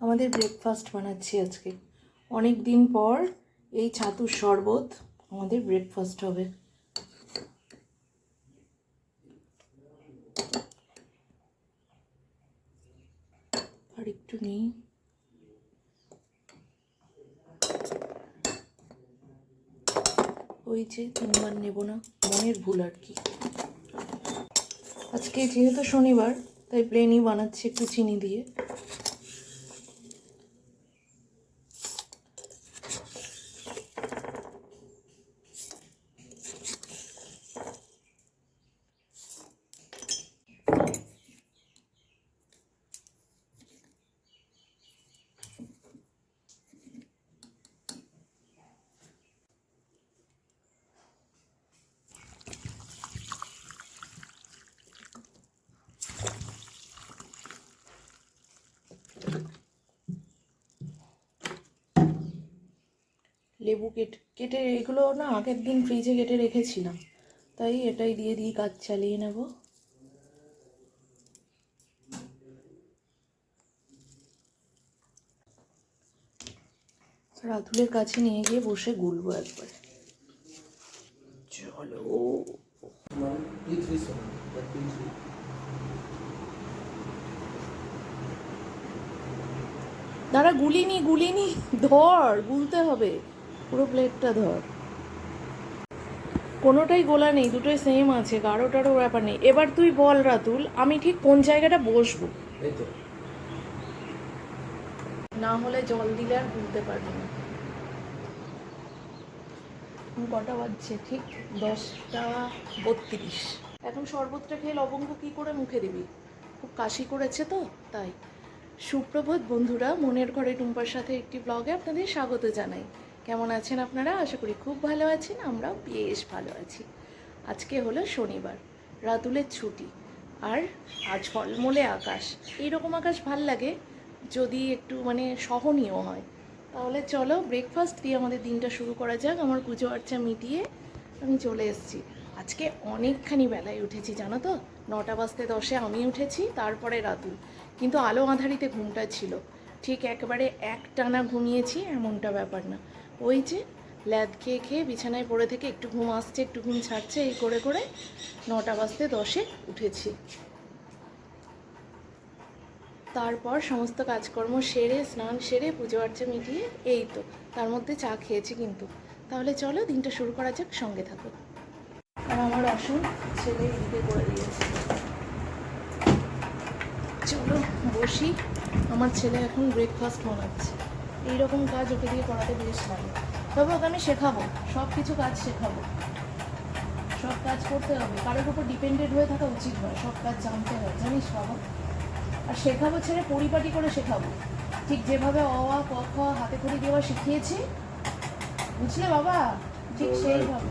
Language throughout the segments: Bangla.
আমাদের ব্রেকফাস্ট বানাচ্ছি আজকে। অনেক দিন পর এই ছাতুর শরবত আমাদের ব্রেকফাস্ট হবে। আর একটু নিই। ওই যে তিনবার নেব না, মনের ভুল আর কি। আজকে যেহেতু শনিবার, তাই প্লেনই বানাচ্ছি একটু চিনি দিয়ে। লেবু কেটে কেটে এগুলো না আগের দিন ফ্রিজে কেটে রেখেছিলাম। তাই এটাই দিয়ে দিয়ে কাজ চালিয়ে নেব। রাতুলের কাছে নিয়ে গিয়ে বসে গুলবো একবার। চলো। P3 seven, that P3. দাঁড়া গুলিনি গুলিনি ধর গুলতে হবে। পুরো প্লেটটা ধর। কোনোটাই গোলা নেই দুটোই সেম আছে কারও টারো ব্যাপার নেই। এবার তুই বল রাতুল আমি ঠিক কোন জায়গাটা বসবো? না হলে জল দিলে আর গুলতে পারব না। কটা বাজছে? ঠিক দশটা বত্রিশ। এখন শরবতটা খেয়ে লবঙ্গ কি করে মুখে দিবি? খুব কাশি করেছে তো তাই। সুপ্রভাত বন্ধুরা মনের ঘরে টুম্পার সাথে একটি ব্লগে আপনাদের স্বাগত জানাই। কেমন আছেন আপনারা? আশা করি খুব ভালো আছেন, আমরাও বেশ ভালো আছি। আজকে হলো শনিবার, রাতুলের ছুটি আর আজ ঝলমলে আকাশ। এইরকম আকাশ ভালো লাগে যদি একটু মানে সহনীয় হয়। তাহলে চলো ব্রেকফাস্ট দিয়ে আমাদের দিনটা শুরু করা যাক, আমার পুজো আর্চা মিটিয়ে আমি চলে এসেছি। আজকে অনেকখানি বেলায় উঠেছি, জানো তো? নটা বাজতে দশে আমি উঠেছি, তারপরে রাতুল। কিন্তু আলো আঁধারিতে ঘুমটা ছিল। ঠিক একবারে এক টানা ঘুমিয়েছি, এমনটা ব্যাপার না। ওই যে ল্যাদ খেয়ে খেয়ে বিছানায় পড়ে থেকে একটু ঘুম আসছে, একটু ঘুম ছাড়ছে, এই করে করে নটা বাজতে দশে উঠেছি। তারপর সমস্ত কাজকর্ম সেরে, স্নান সেরে, পুজো আর্চা মিটিয়ে এই তো, তার মধ্যে চা খেয়েছি কিন্তু। তাহলে চলো দিনটা শুরু করা যাক, সঙ্গে থাকো। আর আমার আসুন ছেলে এদিকে করে দিয়েছে। চলো, বসি। আমার ছেলে এখন ব্রেকফাস্ট বানাচ্ছে। এইরকম কাজ ওকে দিয়ে করাতে বেশ লাগে। তবে ওকে আমি শেখাবো সব কিছু কাজ শেখাবো। সব কাজ করতে হবে। কারোর উপর ডিপেন্ডেড হয়ে থাকা উচিত নয় সব কাজ জানতে হয় জানিস বাবা। আর শেখাবো ছেড়ে পরিপাটি করে শেখাবো। ঠিক যেভাবে অ আ ক খ হাতে খড়ি দেওয়া শিখিয়েছি বুঝলে বাবা? ঠিক সেইভাবে।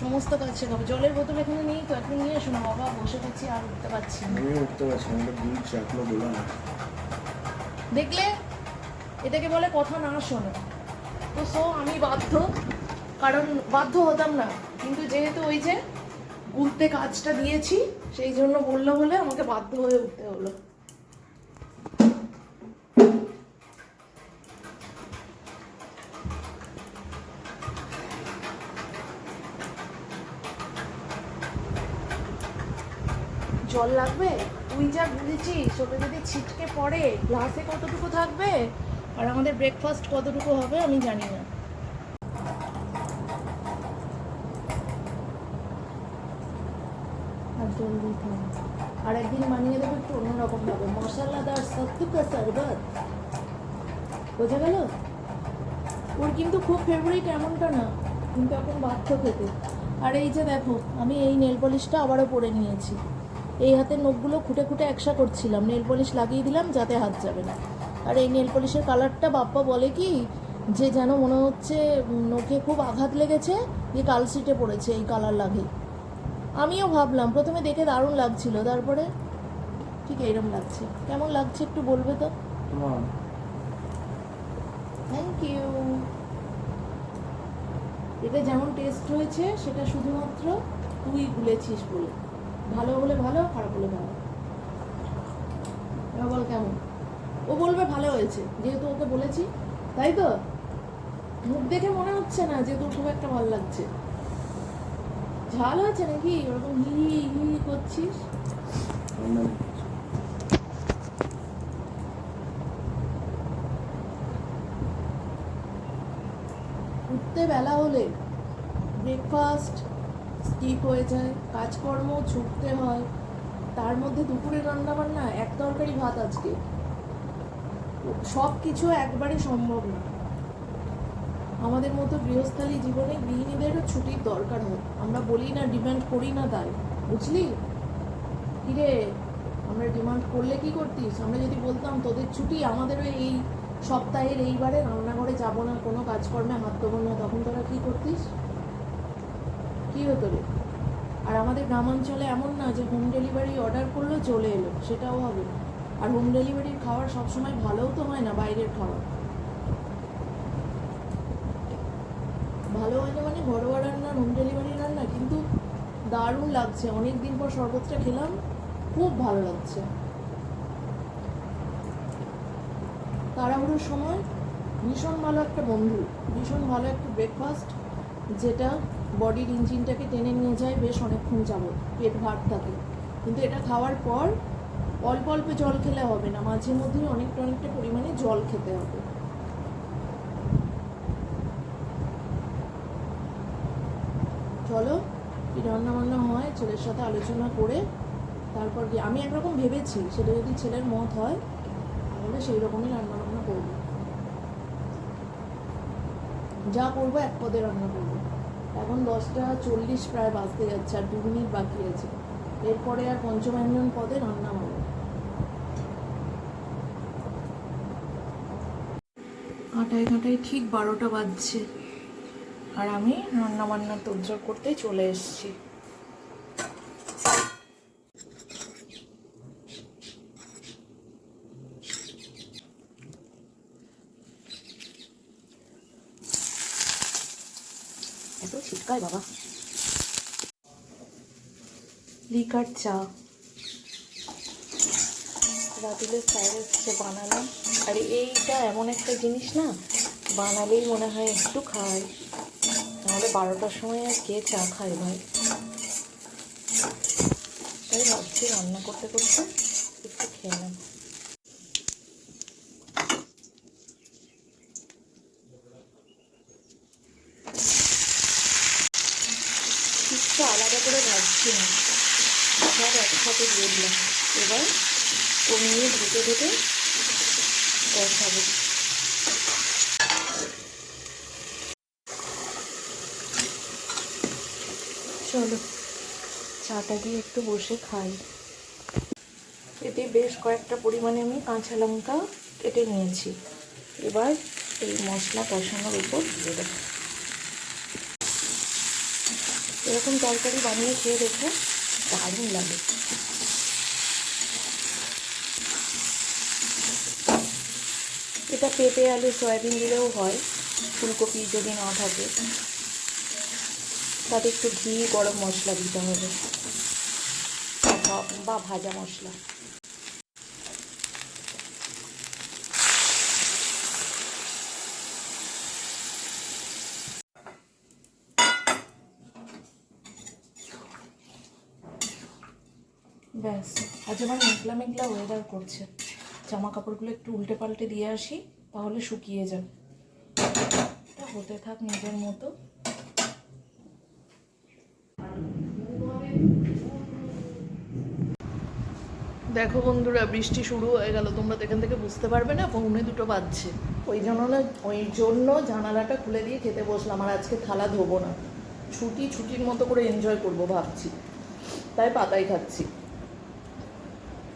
সমস্ত কাজ শেখাবো। জলের বোতল এখানে নেই তো এখন নিয়ে শোনো বাবা বসে গেছি আর উঠতে পারছি না। উঠতে পারছি না। দেখলে? এটাকে বলে কথা না শোনো। তো সো আমি বাধ্য, কারণ বাধ্য হতাম না। কিন্তু যেহেতু ওই যে উঠতে কাজটা দিয়েছি, সেই জন্য বলল বলে আমাকে বাধ্য হয়ে উঠতে হলো। জল লাগবে? তুই যা বুঝেছিস ওটা যদি ছিটকে পড়ে গ্লাসে কতটুকু থাকবে? আর আমাদের ব্রেকফাস্ট কতটুকু হবে আমি জানি না। আর একদিন বানিয়ে দেবো একটু অন্যরকম হবে মশলাদার সত্তু কা বোঝা গেল? ওর কিন্তু খুব ফেভারিট এমনটা না, কিন্তু এখন বাধ্য খেতে। আর এই যে দেখো, আমি এই নেল পলিশটা আবারও পরে নিয়েছি। এই হাতের নখগুলো খুঁটে খুঁটে একসা করছিলাম। নেল পলিশ লাগিয়ে দিলাম, যাতে হাত যাবে না। আর এই নেল পলিশের কালারটা বাপ্পা বলে কি যে যেন মনে হচ্ছে নখে খুব আঘাত লেগেছে যে কালসিটে পড়েছে এই কালার লাগে। আমিও ভাবলাম প্রথমে দেখে দারুণ লাগছিল তারপরে ঠিক এইরকম লাগছে। কেমন লাগছে একটু বলবে তো? থ্যাংক ইউ এটা যেমন টেস্ট হয়েছে সেটা শুধুমাত্র তুই ভুলেছিস বলে। ভালো হলে ভালো খারাপ হলে ভালো। বল কেমন? ও বলবে ভালো হয়েছে, যেহেতু ওকে বলেছি, তাই তো? মুখ দেখে মনে হচ্ছে না যে তোর খুব একটা ভালো লাগছে। ঝাল আছে নাকি? ওরকম হি হি করছিস? উঠতে বেলা হলে ব্রেকফাস্ট স্কিপ হয়ে যায়, কাজকর্ম ছুটতে হয়। তার মধ্যে দুপুরে রান্না বান্না এক তরকারি ভাত আজকে। সব কিছু একবারে সম্ভব না। আমাদের মতো গৃহস্থালী জীবনে গৃহিণীদেরও ছুটির দরকার হয়। আমরা বলি না ডিমান্ড করি না তাই। বুঝলি? কিরে, আমরা ডিমান্ড করলে কি করতিস? আমরা যদি বলতাম, তোদের ছুটি আমাদেরও এই সপ্তাহের এইবারে রান্নাঘরে যাব না, কোনো কাজকর্মে হাত দেবো না, তখন তোরা কী করতিস? কী হতো রে? আর আমাদের গ্রামাঞ্চলে এমন না যে হোম ডেলিভারি অর্ডার করল, চলে এলো। সেটাও হবে না। আর হোম ডেলিভারির খাবার সবসময় ভালোও তো হয় না বাইরের খাবার। ভালো হয় না মানে ঘরোয়া রান্না হোম ডেলিভারি রান্না কিন্তু দারুণ লাগছে। অনেক দিন পর শরবতটা খেলাম, খুব ভালো লাগছে। তাড়াহুড়োর সময় ভীষণ ভালো একটা বন্ধু, ভীষণ ভালো একটা ব্রেকফাস্ট যেটা বডির ইঞ্জিনটাকে টেনে নিয়ে যায়, বেশ অনেকক্ষণ যাবত পেট ভার থাকে। কিন্তু এটা খাওয়ার পর অল্প অল্প জল খেলে হবে না, মাঝে মধ্যে অনেকটা অনেকটা পরিমাণে জল খেতে হবে। চলো রান্না বান্না হয়, ছেলের সাথে আলোচনা করে তারপর কি আমি একরকম ভেবেছি, সেটা যদি ছেলের মত হয়, তাহলে সেই রকমই রান্না বান্না করব। যা করব এক পদে রান্না করব। এখন দশটা চল্লিশ প্রায় বাজতে যাচ্ছে, আর দু মিনিট বাকি আছে। এরপরে আর পঞ্চব্যঞ্জন পদে রান্না হবে। কাটায় কাটায় ঠিক বারোটা বাজছে। আর আমি রান্না বান্না তোড়জোড় করতে চলে এসেছি। এত ছিটকায় বাবা। লিকার চা। রাতুলের স্যার এসছে বানালাম। আর এইটা এমন একটা জিনিস না, বানালেই মনে হয় একটু খায় নাহলে বারোটার সময় আর কে চা খায় ভাই? তাই ভাবছি রান্না করতে করতে একটু খেয়ে নেব। আলাদা করে ভাবছি না। সব একসাথে দিয়ে এবার কমিয়ে ঢুকে ঢুকে বসাবো। চলো, চাটা দিয়ে একটু বসে খাই। এতে বেশ কয়েকটা পরিমাণে আমি কাঁচা লঙ্কা কেটে নিয়েছি। এবার এই মশলা কষানোর উপর দিয়ে দেবো। এরকম তরকারি বানিয়ে খেয়ে দেখো দারুণ লাগে। এটা পেঁপে আলু, সয়াবিন দিলেও হয়। ফুলকপি যদি না থাকে, তাতে একটু ঘি, গরম মশলা দিতে হবে। বা- ভাজা মশলা। ব্যাস, আজ আমার মেঘলা মেঘলা ওয়েদার করছে। জামা কাপড়গুলো একটু উল্টে পাল্টে দিয়ে আসি। তাহলে শুকিয়ে যাবে। এটা হতে থাক নিজের মতো। দেখো বন্ধুরা বৃষ্টি শুরু হয়ে গেল। তোমরা তো এখান থেকে বুঝতে পারবে না পৌনে দুটো বাজছে। ওই জন্য না ওই জন্য জানালাটা খুলে দিয়ে খেতে বসলাম আর আজকে থালা ধোবো না। ছুটি ছুটির মতো করে এনজয় করব ভাবছি। তাই পাতাই খাচ্ছি।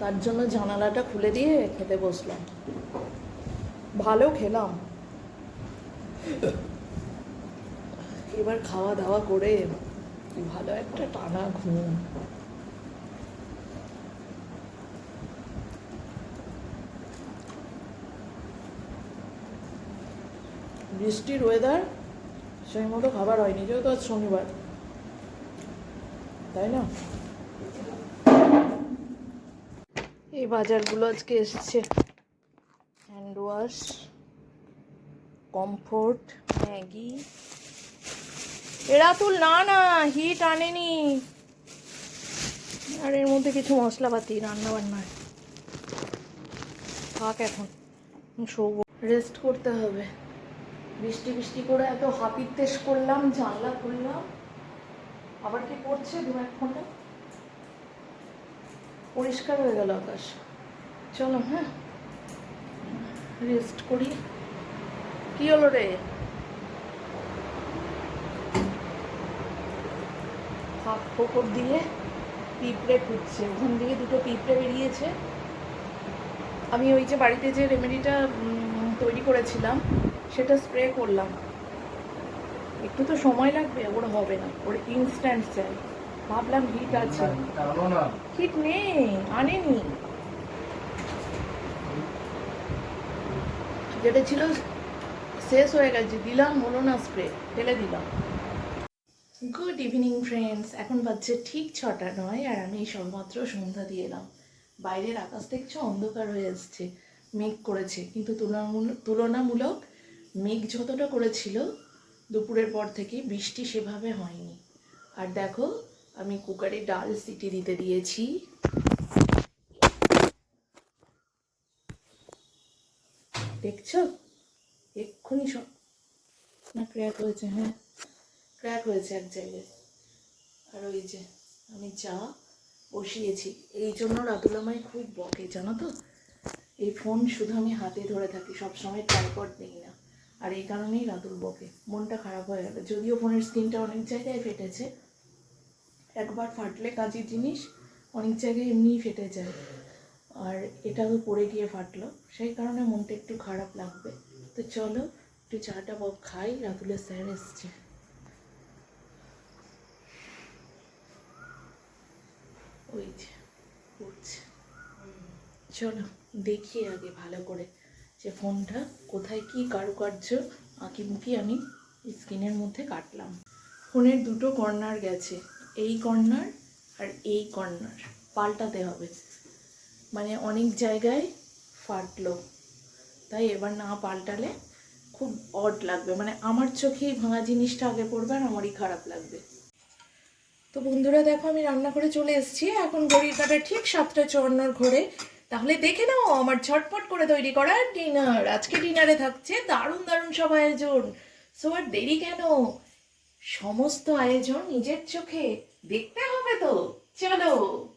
তার জন্য জানালাটা খুলে দিয়ে খেতে বসলাম। ভালো খেলাম। এবার খাওয়া দাওয়া করে ভালো একটা টানা ঘুম। বৃষ্টির ওয়েদার সেই মতো খাবার হয়নি, যেহেতু আজ শনিবার। তাই না? এই বাজারগুলো আজকে এসছে। হ্যান্ড ওয়াশ কমফোর্ট ম্যাগি এরাতুল না না হিট আনেনি। আর এর মধ্যে কিছু মশলাপাতি রান্না বান্নার থাক এখন রেস্ট করতে হবে। বৃষ্টি বৃষ্টি করে এত হাপির তেস করলাম, জানলা খুললাম। আবার কি করছে দু এক ঘণ্টা? পরিষ্কার হয়ে গেল আকাশ। চলো হ্যাঁ। রেস্ট করি। কি হলো রে? ফাঁক ফোকর দিয়ে পিঁপড়ে ওখান দুটো পিঁপড়ে বেরিয়েছে। আমি ওই যে বাড়িতে যে রেমেডিটা তৈরি করেছিলাম সেটা স্প্রে করলাম। একটু তো সময় লাগবে ওর হবে না। ওর ইনস্ট্যান্ট চাই। ভাবলাম হিট আছে। হিট নেই আনেনি। যেটা ছিল শেষ হয়ে গেছে। দিলাম, হলো না স্প্রে ফেলে দিলাম। গুড ইভিনিং ফ্রেন্ডস এখন বাজছে ঠিক ছটা নয় আর আমি সবেমাত্র সন্ধ্যা দিয়ে এলাম। বাইরের আকাশ দেখছ? অন্ধকার হয়ে এসছে মেঘ করেছে, কিন্তু তুলনামূলক তুলনামূলক মেঘ যতটা করেছিল, দুপুরের পর থেকে বৃষ্টি সেভাবে হয়নি। আর দেখো, আমি কুকারে ডাল সিটি দিতে দিয়েছি। দেখছ? এক্ষুনি সব না ক্র্যাক হয়েছে হ্যাঁ। ক্র্যাক হয়েছে এক জায়গায়। আর ওই যে, আমি চা বসিয়েছি। এই জন্য রাতুল আমায় খুব বকে, জানো তো? এই ফোন শুধু আমি হাতে ধরে থাকি, সবসময় ট্রাইপড নিই না। আর এই কারণেই রাতুল বকে। মনটা খারাপ হয়ে গেল। যদিও ফোনের স্ক্রিনটা অনেক জায়গায় ফেটেছে। একবার ফাটলে কাজের জিনিস অনেক জায়গায় এমনিই ফেটে যায়। আর এটা তো পড়ে গিয়ে ফাটলো। সেই কারণে মনটা একটু খারাপ লাগবে। তো চলো, একটু চাটা বক খাই, রাতুলের স্যার এসছে। ওই যে উঠছে চলো, দেখি আগে ভালো করে যে ফোনটা কোথায় কি কারুকার্য। আঁকিমুখি আমি স্ক্রিনের মধ্যে কাটলাম। ফোনের দুটো কর্নার গেছে, এই কর্নার আর এই কর্নার। পাল্টাতে হবে। মানে অনেক জায়গায় ফাটলো। তাই এবার না পাল্টালে খুব অড লাগবে। মানে আমার চোখেই ভাঙা জিনিসটা আগে পড়বে আর আমারই খারাপ লাগবে। তো বন্ধুরা, দেখো আমি রান্না করে চলে এসেছি। এখন ঘড়ির কাটা ঠিক সাতটা চুয়ান্নর ঘরে। তাহলে দেখে নাও আমার ঝটপট করে তৈরি করা ডিনার। আজকে ডিনারে থাকছে দারুণ দারুণ সব আয়োজন। সো আর দেরি কেন? সমস্ত আয়োজন নিজের চোখে। দেখতে হবে তো। চলো।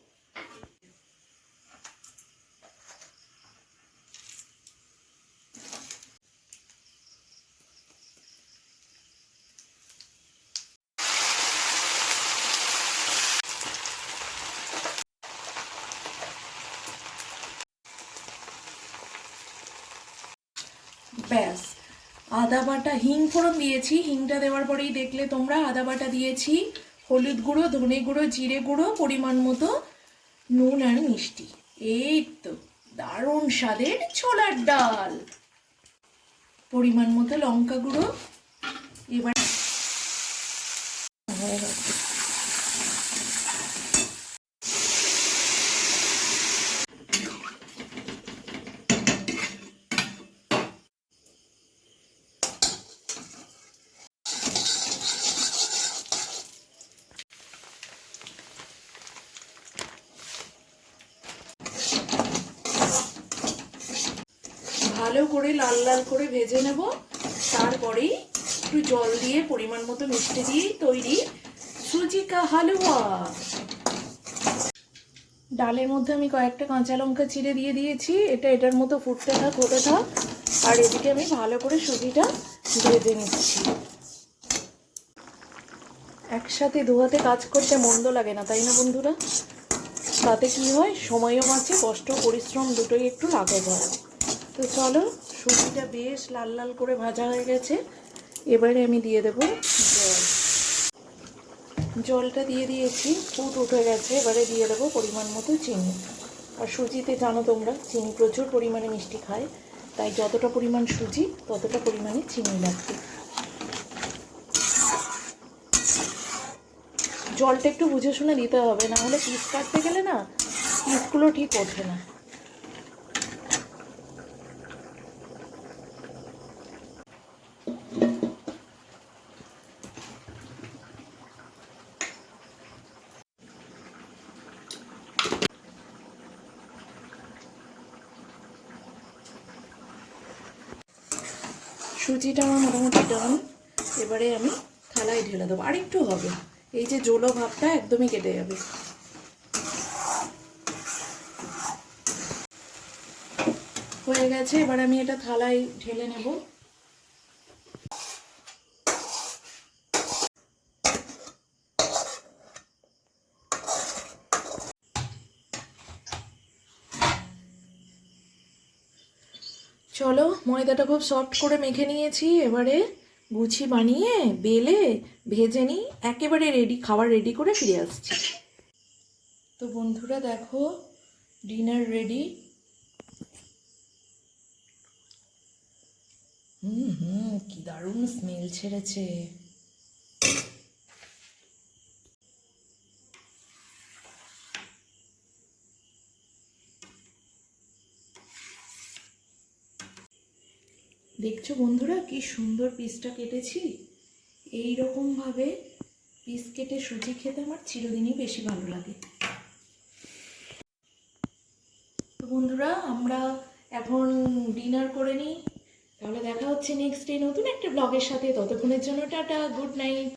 ব্যাস। আদা বাটা হিং ফোড়ন দিয়েছি, হিংটা দেওয়ার পরেই দেখলে তোমরা, আদা বাটা দিয়েছি, হলুদ গুঁড়ো, ধনে গুঁড়ো, জিরে গুঁড়ো, পরিমাণ মতো নুন আর মিষ্টি। এই তো, দারুণ স্বাদের ছোলার ডাল। পরিমাণ মতো লঙ্কা গুঁড়ো। এবার হয়ে গেছে। ভালো করে লাল লাল করে ভেজে নেব। তারপরেই একটু জল দিয়ে পরিমাণ মতো মিষ্টি দিয়ে তৈরি সুজি কা হালুয়া। ডালের মধ্যে আমি কয়েকটা কাঁচা লঙ্কা চিড়ে দিয়ে দিয়েছি। এটা এটার মতো ফুটতে থাক, হতে থাক। আর এদিকে আমি ভালো করে সুজিটা ভেজে নিচ্ছি। একসাথে দুহাতে কাজ করতে মন্দ লাগে না, তাই না বন্ধুরা? তাতে কি হয়? সময়ও বাঁচে, কষ্ট, পরিশ্রম দুটোই একটু লাঘব হয় তো চলো সুজিটা বেশ লাল লাল করে ভাজা হয়ে গেছে। এবারে আমি দিয়ে দেব জল। জলটা দিয়ে দিয়েছি, ফুট উঠে গেছে, এবারে দিয়ে দেবো পরিমাণ মতো চিনি। আর সুজিতে জানো তোমরা, চিনি প্রচুর পরিমাণে মিষ্টি খায়, তাই যতটা পরিমাণ সুজি, ততটা পরিমাণে চিনি লাগবে। জলটা একটু বুঝে শুনে দিতে হবে, না হলে পিস কাটতে গেলে না পিসগুলো ঠিক ওঠে না। সুজিটা আমার মোটামুটি ডান এবারে আমি থালায় ঢেলে দেবো। আর একটু হবে। এই যে জোলো ভাবটা একদমই কেটে যাবে। হয়ে গেছে। এবার আমি এটা থালায় ঢেলে নেব। চলো, ময়দাটা খুব সফট করে মেখে নিয়েছি। এবারে গুছি বানিয়ে, বেলে, ভেজে নিই, একেবারে রেডি খাবার রেডি করে ফিরে আসছি। তো বন্ধুরা দেখো ডিনার রেডি হুম হুম, কি দারুণ স্মেল ছেড়েছে। দেখছ বন্ধুরা, কি সুন্দর পিসটা কেটেছি। এই রকমভাবে পিস কেটে সুজি খেতে আমার চিরদিনই বেশি ভালো লাগে। তো বন্ধুরা, আমরা এখন ডিনার করে নিই। তাহলে দেখা হচ্ছে নেক্সট ডে নতুন একটা ব্লগের সাথে। ততক্ষণের জন্য টাটা গুড নাইট